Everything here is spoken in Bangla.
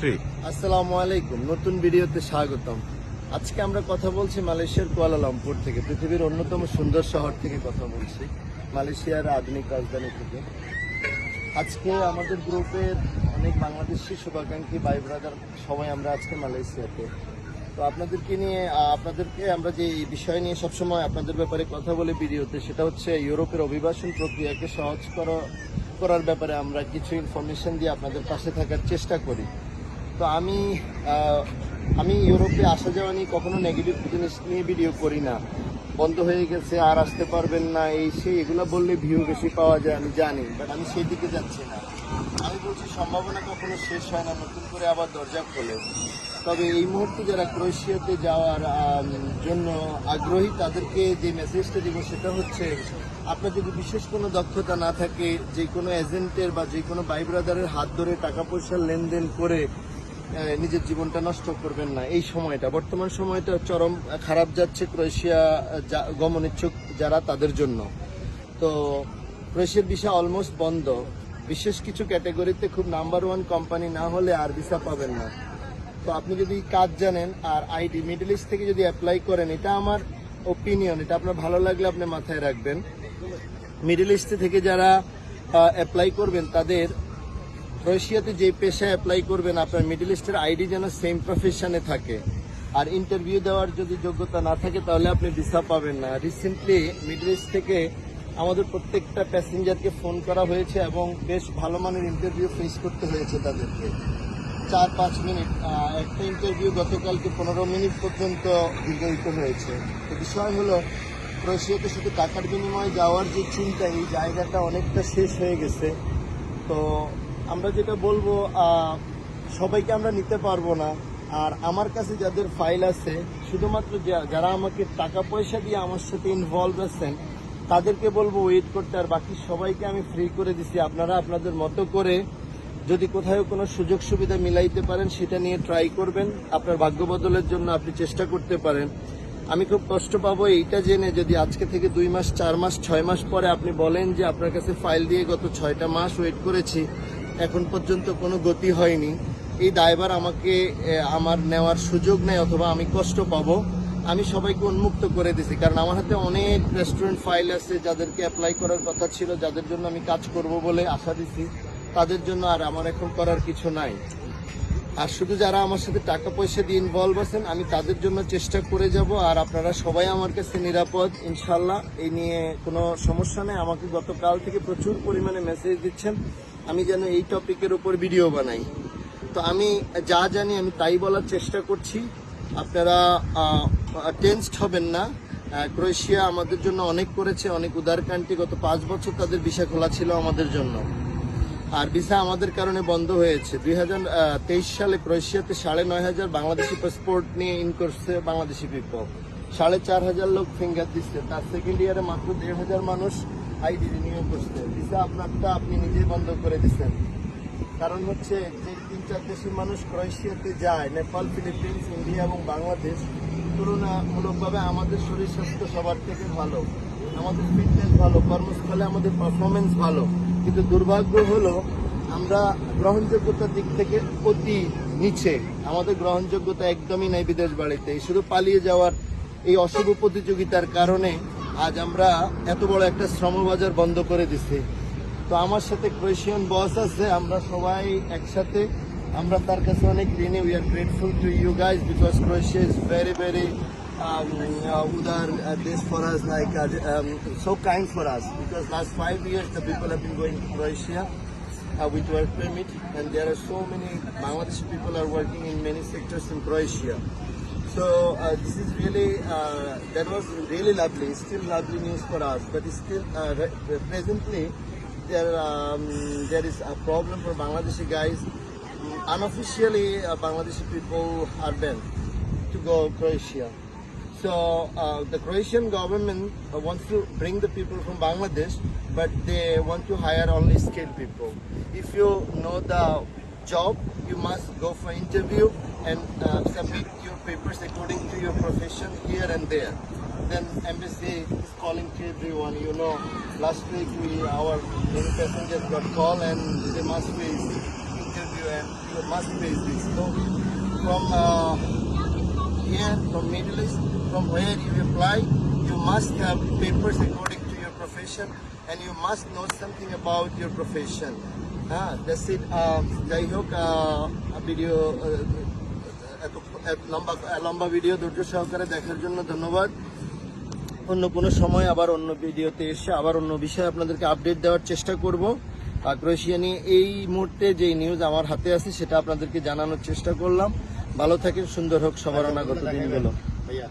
থ্রি আসসালামু আলাইকুম। নতুন ভিডিওতে স্বাগতম। আজকে আমরা কথা বলছি মালয়েশিয়ার কুয়ালালামপুর থেকে, পৃথিবীর অন্যতম সুন্দর শহর থেকে কথা বলছি, মালয়েশিয়ার আধুনিক রাজধানী থেকে। আজকে আমাদের গ্রুপের অনেক বাংলাদেশি শুভাকাঙ্ক্ষী ভাই ব্রাদার সবাই আমরা আজকে মালয়েশিয়াতে। তো আপনাদেরকে নিয়ে আপনাদেরকে আমরা যে বিষয় নিয়ে সবসময় আপনাদের ব্যাপারে কথা বলে ভিডিওতে, সেটা হচ্ছে ইউরোপের অভিবাসন প্রক্রিয়াকে সহজ করা, করার ব্যাপারে আমরা কিছু ইনফরমেশন দিয়ে আপনাদের পাশে থাকার চেষ্টা করি। তো আমি আমি ইউরোপে আসা যাওয়া নিয়ে কখনো নেগেটিভ জিনিস নিয়ে ভিডিও করি না। বন্ধ হয়ে গেছে, আর আসতে পারবেন না, এই সেই, এগুলো বললে ভিউ বেশি পাওয়া যায়, আমি জানি বাট আমি সেই দিকে যাচ্ছি না। আমি বলছি, সম্ভাবনা কখনো শেষ হয় না, নতুন করে আবার দরজা খোলে। তবে এই মুহূর্তে যারা ক্রোয়েশিয়াতে যাওয়ার জন্য আগ্রহী, তাদেরকে যে মেসেজটা দিব সেটা হচ্ছে, আপনার যদি বিশেষ কোনো দক্ষতা না থাকে যে কোনো এজেন্টের বা যে কোনো ভাই ব্রাদারের হাত ধরে টাকা পয়সার লেনদেন করে নিজের জীবনটা নষ্ট করবেন না। এই সময়টা বর্তমান সময়টা চরম খারাপ যাচ্ছে ক্রোয়েশিয়া আহ, যা- গমনিচ্ছুক যারা তাদের জন্য। তো ক্রোয়েশিয়ার ভিসা অলমোস্ট বন্ধ। বিশেষ কিছু ক্যাটাগরিতে খুব নাম্বার ওয়ান কোম্পানি না হলে আর ভিসা পাবেন না। তো আপনি যদি কাজ জানেন আর আইডি মিডল ইস্ট থেকে যদি অ্যাপ্লাই করেন এটা আমার ওপিনিয়ন এটা আপনার ভালো লাগলে আপনি মাথায় রাখবেন। মিডল ইস্ট থেকে যারা অ্যাপ্লাই করবেন তাদের ক্রোয়েশিয়াতে যে পেশায় অ্যাপ্লাই করবেন, আপনার মিডল ইস্টের আইডি যেন সেম প্রফেশনে থাকে। আর ইন্টারভিউ দেওয়ার যদি যোগ্যতা না থাকে, তাহলে আপনি ভিসা পাবেন না। রিসেন্টলি মিডল ইস্ট থেকে আমাদের প্রত্যেকটা প্যাসেঞ্জারকে ফোন করা হয়েছে এবং বেশ ভালো মানের ইন্টারভিউ ফেস করতে হয়েছে তাদেরকে। চার, পাঁচ মিনিট একটা ইন্টারভিউ গতকালকে পনেরো মিনিট পর্যন্ত দীর্ঘায়িত হয়েছে। তো বিষয় হলো ক্রোয়েশিয়াতে শুধু টাকার বিনিময়ে যাওয়ার যে চিন্তা, এই জায়গাটা অনেকটা শেষ হয়ে গেছে। তো আমরা যেটা বলব সবাইকে আমরা নিতে পারব না। আর আমার কাছে যাদের ফাইল আছে, শুধুমাত্র যারা আমাকে টাকা পয়সা দিয়ে আমার সাথে ইনভলভ আছেন, তাদেরকে বলব ওয়েট করতে। আর বাকি সবাইকে আমি ফ্রি করে দিছি। আপনারা আপনাদের মতো করে যদি কোথাও কোনো সুযোগ সুবিধা মিলাইতে পারেন, সেটা নিয়ে ট্রাই করবেন। আপনার ভাগ্য বদলের জন্য আপনি চেষ্টা করতে পারেন। আমি খুব কষ্ট পাবো এইটা জেনে যদি আজকে থেকে দুই মাস, চার মাস, ছয় মাস পরে আপনি বলেন যে আপনার কাছে ফাইল দিয়ে গত ছয়টা মাস ওয়েট করেছি এখন পর্যন্ত কোনো গতি হয়নি। এই দায়ভার আমাকে আমার নেওয়ার সুযোগ নেই অথবা আমি কষ্ট পাবো। আমি সবাইকে উন্মুক্ত করে দিছি। কারণ আমার হাতে অনেক রেস্টুরেন্ট ফাইল আছে যাদেরকে অ্যাপ্লাই করার কথা ছিল, যাদের জন্য আমি কাজ করব বলে আশা দিছি। তাদের জন্য আর আমার এখন করার কিছু নাই। আর শুধু যারা আমার সাথে টাকা পয়সা দিয়ে ইনভলভ আছেন, আমি তাদের জন্য চেষ্টা করে যাব। আর আপনারা সবাই আমার কাছে নিরাপদ। ইনশাল্লাহ এই নিয়ে কোনো সমস্যা নেই। আমাকে গতকাল থেকে প্রচুর পরিমাণে মেসেজ দিচ্ছেন। আমি যেন এই টপিকের উপর ভিডিও বানাই। তো আমি যা জানি, আমি তাই বলার চেষ্টা করছি। আপনারা টেন্সড হবেন না। ক্রোয়েশিয়া আমাদের জন্য অনেক করেছে, অনেক উদার কান্ট্রি গত পাঁচ বছর তাদের ভিসা খোলা ছিল আমাদের জন্য। আর ভিসা আমাদের কারণে বন্ধ হয়েছে। দুই তেইশ সালে ক্রোয়েশিয়াতে সাড়ে নয় হাজার বাংলাদেশি পাসপোর্ট নিয়ে ইন করছে বাংলাদেশি পিপল সাড়ে চার হাজার লোক ফিঙ্গার দিচ্ছে। তার সেকেন্ড ইয়ারে মাত্র দেড় হাজার মানুষ আইডি রিনিউ করছে। ভিসা আপনারটা আপনি নিজেই বন্ধ করে দিচ্ছেন। কারণ হচ্ছে যে তিন, চার দেশের মানুষ ক্রোয়েশিয়াতে যায়, নেপাল, ফিলিপিন্স, ইন্ডিয়া এবং বাংলাদেশ, তুলনামূলকভাবে আমাদের শরীর স্বাস্থ্য সবার থেকে ভালো। আমাদের ফিটনেস ভালো, কর্মস্থলে আমাদের পারফরমেন্স ভালো। কিন্তু দুর্ভাগ্য হলো, আমরা গ্রহণযোগ্যতার দিক থেকে অতি নিচে। আমাদের গ্রহণযোগ্যতা একদমই নাই বিদেশ বাড়িতে। শুধু পালিয়ে যাওয়ার এই অশুভ প্রতিযোগিতার কারণে আজ আমরা এত বড় একটা শ্রমবাজার বন্ধ করে দিছি। তো আমার সাথে ক্রোয়েশিয়ান বস আছে আমরা সবাই একসাথে। আমরা তার কাছে অনেক ঋণী। We are grateful to you guys because Croatia is very very উদার দেশ for us like so kind for us because last five years the people have been going Croatia uh, with work permit, and there are so many Bangladeshi people are working in many sectors in Croatia. So uh, this is really uh, that was really lovely. Still lovely news for us, but still uh, presently there um, there is a problem for Bangladeshi guys. Unofficially, uh, Bangladeshi people are banned to go Croatia. So uh, the Croatian government uh, wants to bring the people from Bangladesh, but they want to hire only skilled people. If you know the job, you must go for interview and uh, submit your papers according to your profession here and there. Then embassy is calling to everyone. You know, last week we our many passengers got call and they must face interview and you must face this. So from uh, here, from Middle East, from where you apply, you must have papers according to your profession and you must know something about your profession. হ্যাঁ ইট যাই হোক ভিডিও এত লম্বা লম্বা ভিডিও ধৈর্য সহকারে দেখার জন্য ধন্যবাদ। অন্য কোনো সময় আবার অন্য ভিডিওতে এসে আবার অন্য বিষয়ে আপনাদেরকে আপডেট দেওয়ার চেষ্টা করব। ক্রোয়েশিয়া নিয়ে এই মুহূর্তে যে নিউজ আমার হাতে আছে সেটা আপনাদেরকে জানানোর চেষ্টা করলাম। ভালো থাকেন সুন্দর হোক সবার অনাগত দিনগুলো ভাইয়া।